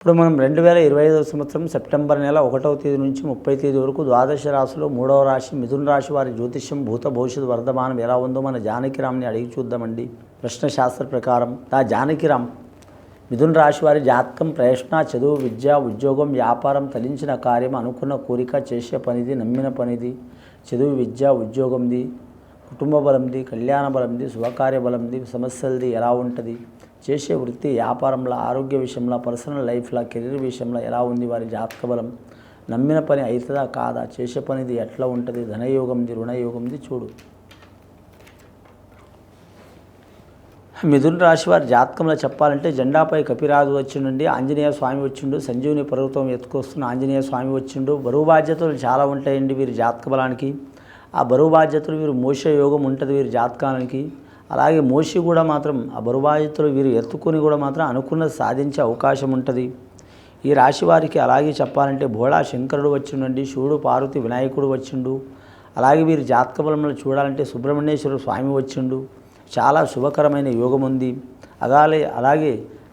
ఇప్పుడు మనం రెండు వేల ఇరవై ఐదవ సంవత్సరం సెప్టెంబర్ నెల ఒకటవ తేదీ నుంచి ముప్పై తేదీ వరకు ద్వాదశ రాశిలో మూడవ రాశి మిథున రాశి వారి జ్యోతిష్యం భూత భవిష్యత్ వర్ధమానం ఎలా ఉందో మన జానకిరామ్ని అడిగి చూద్దామండి. ప్రశ్న శాస్త్ర ప్రకారం ఆ జానకిరామ్ మిథున రాశి వారి జాతకం ప్రయత్న చదువు విద్య ఉద్యోగం వ్యాపారం తలించిన కార్యం అనుకున్న కోరిక చేసే పనిది నమ్మిన పనిది చదువు విద్య ఉద్యోగంది కుటుంబ బలంది కళ్యాణ బలంది శుభకార్య బలంది సమస్యలది ఎలా ఉంటుంది? చేసే వృత్తి వ్యాపారంలో ఆరోగ్య విషయంలో పర్సనల్ లైఫ్లో కెరీర్ విషయంలో ఎలా ఉంది వారి జాతక బలం నమ్మిన పని అవుతుందా కాదా? చేసే పనిది ఎట్లా ఉంటుంది? ధనయోగంది రుణయోగంది చూడు. మిథున రాశి వారి జాతకంలో చెప్పాలంటే జెండాపై కపిరాజు వచ్చిండండి ఆంజనేయ స్వామి వచ్చిండు సంజీవుని పర్వతం ఎత్తుకొస్తున్న ఆంజనేయ స్వామి వచ్చిండు. బరువు బాధ్యతలు చాలా ఉంటాయండి వీరి జాతక బలానికి ఆ బరువు బాధ్యతలు వీరు మోసే యోగం ఉంటుంది వీరి జాతకానికి. అలాగే మోషి కూడా మాత్రం ఆ బరువాయితులు వీరు ఎత్తుకొని కూడా మాత్రం అనుకున్నది సాధించే అవకాశం ఉంటుంది. ఈ రాశి వారికి అలాగే చెప్పాలంటే భోళా శంకరుడు వచ్చిండండి శివుడు పార్వతి వినాయకుడు వచ్చిండు. అలాగే వీరి జాతక బలంలో చూడాలంటే సుబ్రహ్మణ్యేశ్వర స్వామి వచ్చిండు. చాలా శుభకరమైన యోగం ఉంది. అలాగే అలాగే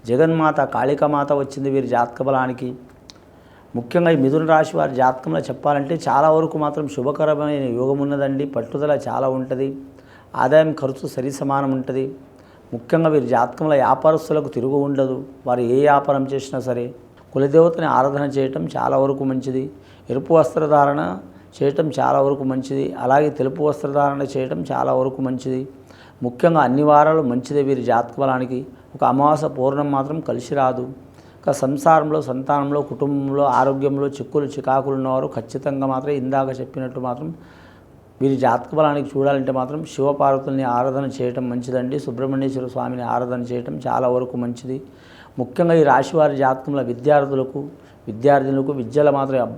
జగన్మాత కాళికామాత వచ్చింది వీరి జాతక బలానికి ముఖ్యంగా ఈ మిథున రాశి వారి జాతకంలో చెప్పాలంటే చాలా వరకు మాత్రం శుభకరమైన యోగం ఉన్నదండి. పట్టుదల చాలా ఉంటుంది. ఆదాయం ఖర్చు సరి సమానం ఉంటుంది. ముఖ్యంగా వీరి జాతకంలో వ్యాపారస్తులకు తిరుగు ఉండదు. వారు ఏ వ్యాపారం చేసినా సరే కులదేవతని ఆరాధన చేయటం చాలా వరకు మంచిది. ఎరుపు వస్త్రధారణ చేయటం చాలా వరకు మంచిది. అలాగే తెలుపు వస్త్రధారణ చేయటం చాలా వరకు మంచిది. ముఖ్యంగా అన్ని వారాలు మంచిదే వీరి జాతక బలానికి ఒక అమావాస పూర్ణం మాత్రం కలిసి రాదు. ఇక సంసారంలో సంతానంలో కుటుంబంలో ఆరోగ్యంలో చిక్కులు చికాకులు ఉన్నవారు ఖచ్చితంగా మాత్రం ఇందాక చెప్పినట్టు మాత్రం వీరి జాతక బలానికి చూడాలంటే మాత్రం శివపార్వతుల్ని ఆరాధన చేయటం మంచిదండి. సుబ్రహ్మణ్యేశ్వర స్వామిని ఆరాధన చేయటం చాలా వరకు మంచిది. ముఖ్యంగా ఈ రాశివారి జాతకంలో విద్యార్థులకు విద్యార్థినులకు విద్యలో మాత్రం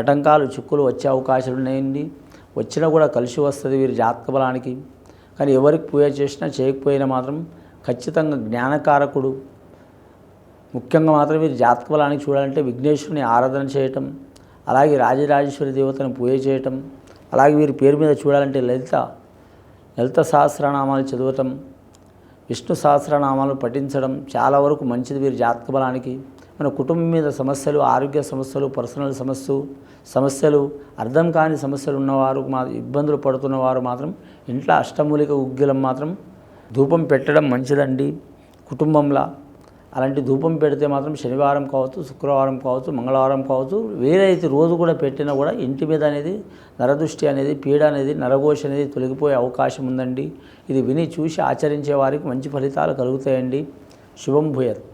అటంకాలు చిక్కులు వచ్చే అవకాశాలు ఉన్నాయండి. వచ్చినా కూడా కలిసి వస్తుంది వీరి జాతక బలానికి. కానీ ఎవరికి పూజ చేసినా చేయకపోయినా మాత్రం ఖచ్చితంగా జ్ఞానకారకుడు. ముఖ్యంగా మాత్రం వీరి జాతక బలానికి చూడాలంటే విఘ్నేశ్వరుని ఆరాధన చేయటం అలాగే రాజరాజేశ్వరి దేవతను పూజ చేయటం అలాగే వీరి పేరు మీద చూడాలంటే లలిత లలిత సహస్రనామాలు చదవటం విష్ణు సహస్రనామాలు పఠించడం చాలా వరకు మంచిది వీరి జాతక బలానికి. మన కుటుంబం మీద సమస్యలు ఆరోగ్య సమస్యలు పర్సనల్ సమస్యలు సమస్యలు అర్థం కాని సమస్యలు ఉన్నవారు మా ఇబ్బందులు పడుతున్నవారు మాత్రం ఇంట్లో అష్టమూలిక ఉగ్గిలం మాత్రం ధూపం పెట్టడం మంచిదండి. కుటుంబంలో అలాంటి ధూపం పెడితే మాత్రం శనివారం కావచ్చు శుక్రవారం కావచ్చు మంగళవారం కావచ్చు వేరే అయితే రోజు కూడా పెట్టినా కూడా ఇంటి మీద అనేది నరదృష్టి అనేది పీడ అనేది నరఘోష అనేది తొలగిపోయే అవకాశం ఉందండి. ఇది విని చూసి ఆచరించే వారికి మంచి ఫలితాలు కలుగుతాయండి. శుభం భూయత్.